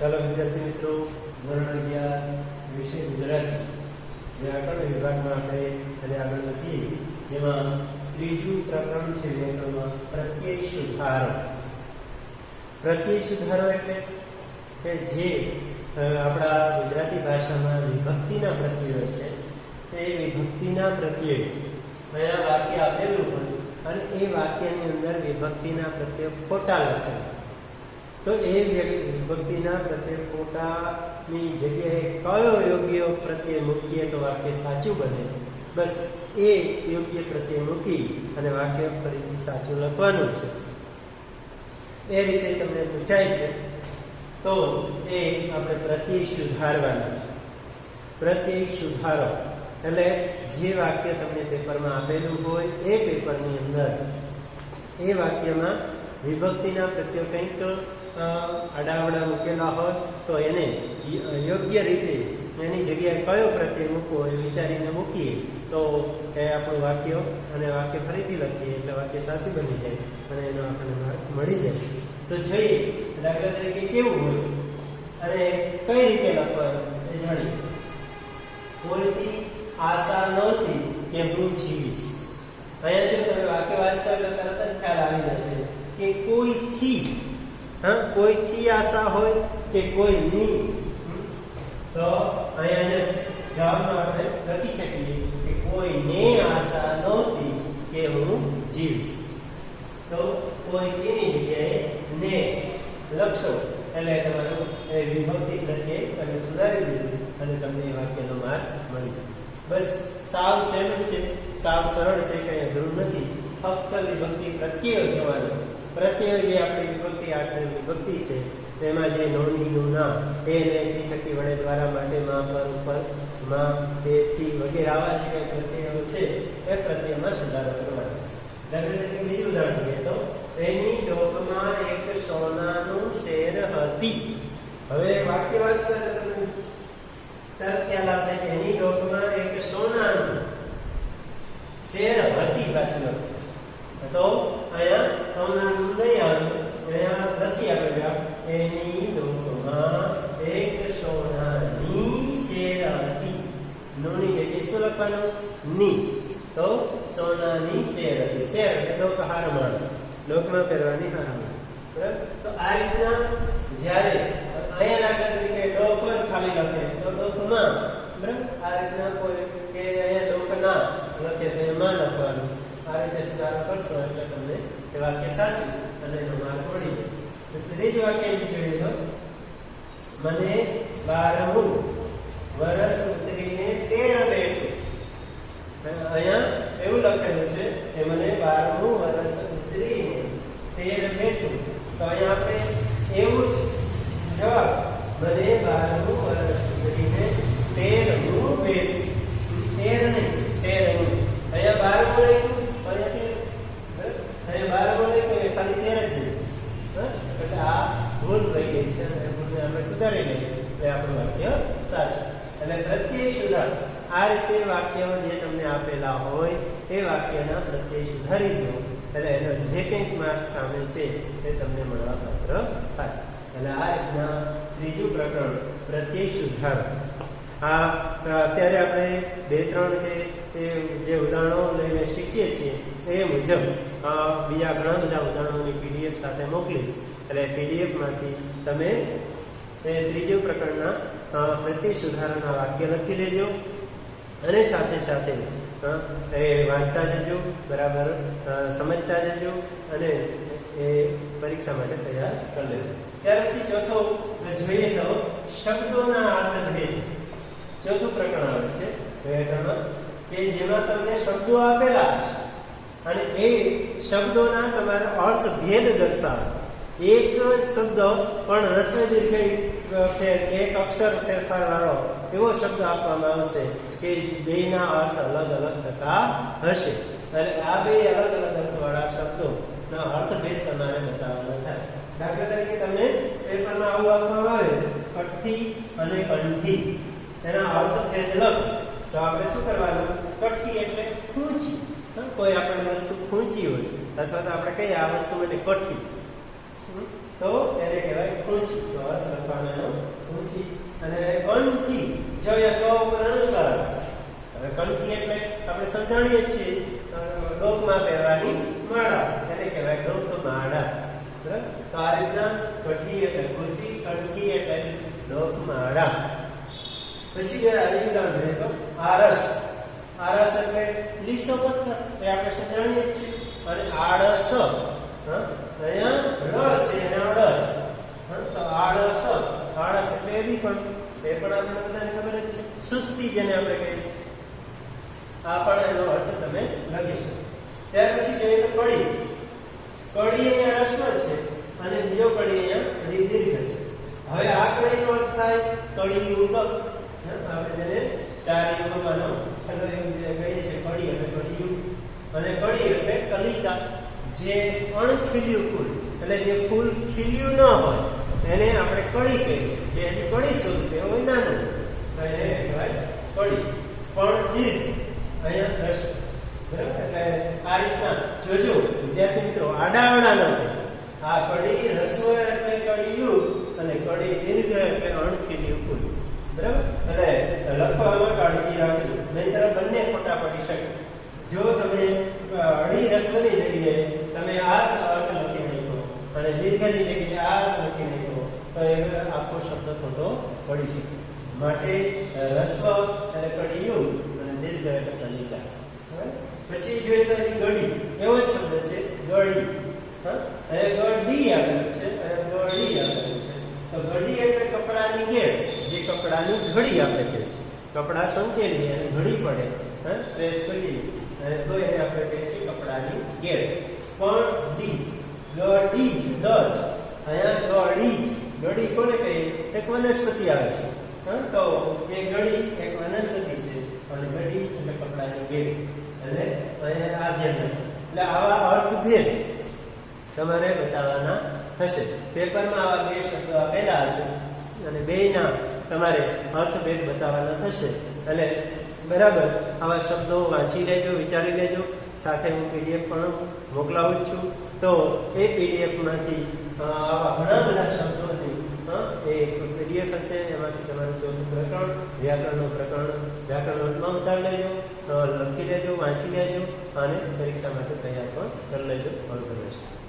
ચાલો વિદ્યાર્થી મિત્રો, ધોરણ અગિયાર, વિષય ગુજરાતી. વ્યાકરણ વિભાગમાં આપણે આજે આગળ વધીએ, જેમાં ત્રીજું પ્રકરણ છે વ્યાકરણમાં પ્રત્યય સુધારો. પ્રત્યય સુધારો એટલે કે જે આપણા ગુજરાતી ભાષામાં વિભક્તિના પ્રત્યયો છે, એ વિભક્તિના પ્રત્યય. અહીંયા વાક્ય આપેલું હોય અને એ વાક્યની અંદર વિભક્તિના પ્રત્યય ખોટા લખેલા. તો એ ભક્તિના પ્રત્યય ખોટાની જગ્યાએ કયો યોગ્ય પ્રત્યે મૂકીએ તો વાક્ય સાચું બને? બસ એ યોગ્ય પ્રત્યે મૂકી અને વાક્ય ફરીથી સાચું લખવાનું છે. એ રીતે તમને પૂછાય છે, તો એ આપણે પ્રતિ સુધારવાના છે. પ્રત્યય સુધારો. એટલે જે વાક્ય તમને પેપરમાં આપેલું હોય એ પેપરની અંદર એ વાક્યમાં વિભક્તિના પ્રત્યે કંઈક અ, આડાવડા મૂકેલા હોય તો એને યોગ્ય રીતે એની જગ્યાએ કયો પ્રત્યે મૂકવો એ વિચારીને મૂકીએ તો એ આપણું વાક્ય અને વાક્ય ફરીથી લખીએ એટલે વાક્ય સાચું બની જાય અને એનો આપણને માર્ક મળી જાય. તો જોઈએ દાખલા તરીકે કેવું હોય? અને કઈ રીતે લખવાનું? એ જાણીએ. કોઈથી આશા નહોતી કે હું જીવીશ. અહીંયા જો તમે વાક્ય વાંચશો એટલે તરત જ ખ્યાલ આવી જશે કે કોઈથી હા? કોઈથી આશા હોય કે કોઈ ની, તો અહીંયા જે જવાબમાં આપણે લખી શકીએ કે કોઈને આશા નહોતી કે હું જીવીશ તો કોઈની જગ્યાએ ને લખશો, એટલે તમારું એ વિભક્તિ પ્રત્યે તમે સુધારી દીધું અને તમને એ વાક્યનો માર્ગ મળી ગયો. બસ સાવ સહેલું છે, સાવ સરળ છે, કંઈ અઘરું નથી. ફક્ત વિભક્તિ પ્રત્યે જોવાનો. પ્રત્યય જે આપણી વિભક્તિ, આટલી વિભક્તિ છે, એમાં જે નોંધીનું નામ, એ થી થકી વડે દ્વારા માટે માં પર ઉપર, માં એ થી વગેરે આવા જે પ્રત્યયો છે, એ પ્રત્યયમાં સુધારો કરવાનો છે. તરીકે બીજું ઉદાહરણ જોઈએ તો, એની ડોકમાં એક સોનાનું શેર હતી. હવે વાક્ય વાંચશો એટલે તરત ખ્યાલ આવશે કે એની ડોકમાં એક સોનાનું શેર હતી પાછું શું લખવાનું ની તો સોનાની શેર શેર એટલે ડોક હારમાળ ડોકમાં પહેરવાની હારમાળ બરાબર? તો આ રીતના જ્યારે અહીંયા દાખલા તરીકે ડોક જ ખાલી લખે, તો ડોકમાં બરાબર? આ રીતના કોઈ કે અહીંયા ડોકના લખે તો એમાં લખવાનું. આ રીતે સુધારો કરશો એટલે તમને એ વાક્ય સાચું અને એનો માર્ગ મળી જાય. તો ત્રીજું વાક્ય જોઈએ તો, મને બારમું વરસ ઉતરીને તેર બેઠું અહીંયા એવું લખેલું છે કે મને બારમું વર્ષ ઉતરીને તેર બેઠું તો અહીંયા આપણે એવું જ જવાબ મને બારમું વર્ષ ઉતરીને બેઠું તેર નહીં અહીંયા અહીંયા તેર અહીંયા બારમું લખ્યું ખાલી તેર જ છે. એટલે આ ભૂલ થઈ ગઈ છે અને ભૂલને આપણે સુધારી લઈએ. એટલે આપણું વાક્ય સાચું. એટલે પ્રત્યય સુધાર. આ રીતે વાક્યો જે તમને આપેલા હોય, એ વાક્યના પ્રત્યય સુધારી દો. એટલે એનો જે કંઈક માર્ક સામેલ છે, એ તમને મળવા પાત્ર થાય. એટલે આ રીતના ત્રીજું પ્રકરણ, પ્રત્યય સુધાર. આ અત્યારે આપણે બે, ત્રણ કે જે ઉદાહરણો લઈને શીખીએ છીએ, એ મુજબ બીજા ઘણા બધા ઉદાહરણોની પીડીએફ સાથે મોકલીશ. એટલે પીડીએફમાંથી તમે એ ત્રીજું પ્રકરણના પ્રતિ સુધારાના વાક્ય લખી લેજો અને સાથે સાથે એ વાંચતા જજો, બરાબર સમજતા જજો અને એ પરીક્ષા માટે તૈયાર કરી લેજો. ત્યાર પછી ચોથો, જોઈએ તો શબ્દોના અર્થભેદ ચોથું પ્રકરણ આવે છે વ્યાકરણમાં કે જેમાં તમને શબ્દો આપેલા છે અને એ શબ્દોના તમારે અર્થ ભેદ દર્શાવે. એક જ શબ્દ પણ રસ્વ દીર્ઘ ફેર એક અક્ષર ફેરફાર વાળો એવો શબ્દ આપવામાં આવશે કે બેના અર્થ અલગ અલગ થતા હશે. અને આ બે અલગ અલગ અર્થવાળા શબ્દોના અર્થભેદ તમારે બતાવવાના થાય. દાખલા તરીકે તમને પેપરમાં આવું આપવામાં આવે કઠ્ઠી અને કંઠી. એના અર્થભેદ લખ તો આપણે શું કરવાનું કઠ્ઠી એટલે ખૂંચી। હા, કોઈ આપણને વસ્તુ ખૂંચી હોય અથવા તો આપણે કહીએ આ વસ્તુ મને કઠી. હમ? તો એને કહેવાય ખૂંચી. તો અર્થ લખવાનો એનો. ખૂંચી. અને કંઠી જો એ ક ઉપર અનુસાર હવે કંઠી એટલે આપણે સમજાણીએ જ છીએ અ, ડોકમાં પહેરવાની માળા. એને કહેવાય ડોક માળા. બરાબર? તો આ રીતના કંઠી એટલે ખૂંચી કંઠી એટલે ડોક માળા. પછી જે ઉદાહરણ જોઈએ તો આરસ. આરસ એટલે લીસો પથ્થર એ આપણે શું જાણીએ છીએ? અને આળસ. અહીંયા ર છે અને અડસ. તો આળસ. આળસ એટલે એવી પણ, એ પણ આપણે બધાને ખબર જ છે. સુસ્તી જેને આપણે કહીએ છીએ. આ પણ એનો અર્થ તમે લખી શકો. ત્યાર પછી જોઈએ તો કડી કડી અહીંયા રસ્વ છે અને બીજો કડી અહીંયા દીર્ઘ છે. હવે આ કડીનો અર્થ થાય કડી યુગક આપણે જેને ચાર યુગમાંનો છેલ્લો યુગ જે કહીએ છીએ કડી અને કડી અને કડી એટલે કલિકા જે અણખીલ્યું ફૂલ એટલે જે ફૂલ ખીલ્યું ન હોય એને આપણે કડી કહીએ છીએ જે હજી કડી સ્વરૂપે હોય નાનું એને કહેવાય કડી પણ દીર્ઘ અહીંયા બરાબર એટલે આ રીતના જોજો વિદ્યાર્થી મિત્રો આડાવડા ન થાય. આ કડી રસ્વ એટલે કડિયું અને કડી દીર્ઘ એટલે અણખીલ્યું ફૂલ બરાબર એટલે લખવામાં કાળજી રાખજો નહીંતર બંને ખોટા પડી શકે જો તમે અ, અડી રસ્વની જગ્યાએ તમે આ અર્થ લખી નાખો અને દીર્ઘની જગ્યાએ આ અર્થ લખી નાખો તો એ આખો શબ્દ ખોટો પડી શકે. માટે રસ્વ એટલે કડીયુ અને દીર્ઘ એટલે કલિકા? પછી જોઈએ તો એની ગળી એવો જ શબ્દ છે ગળી હા? અહીંયા ગડી આપેલું છે ગળી આપેલું છે. તો ગળી એટલે કપડાની ગેર, જે કપડાની ઘડી આપણે કહે છે. કપડા સંકેલી અને ઘડી પડે, હા? પ્રેસ કરીએ. તો એને આપણે કહે છે કપડાની ગેર. પણ ડી ગળી જ દજ અહીંયા ગળી જ ગળી કોને કહીએ વનસ્પતિ આવે છે. તો એ ગળી એક વનસ્પતિ છે અને ગળી એટલે કપડાની ભેદ. એટલે આ ધ્યાન એટલે આવા અર્થભેદ તમારે બતાવવાના થશે પેપરમાં આવા બે શબ્દો આપેલા હશે અને બેયના તમારે અર્થભેદ બતાવવાના થશે. એટલે બરાબર, આવા શબ્દો વાંચી લેજો, વિચારી લેજો. સાથે હું પીડીએફ પણ મોકલાવું જ છું. તો એ પીડીએફમાંથી આવા ઘણા બધા શબ્દોની એ પીડીએફ એમાંથી તમારું ચોથું પ્રકરણ, વ્યાકરણનું પ્રકરણ વ્યાકરણ નોટમાં ઉતારી લેજો લખી લેજો, વાંચી લેજો, અને પરીક્ષા માટે તૈયાર પણ કરી લેજો ઓલ ધ બેસ્ટ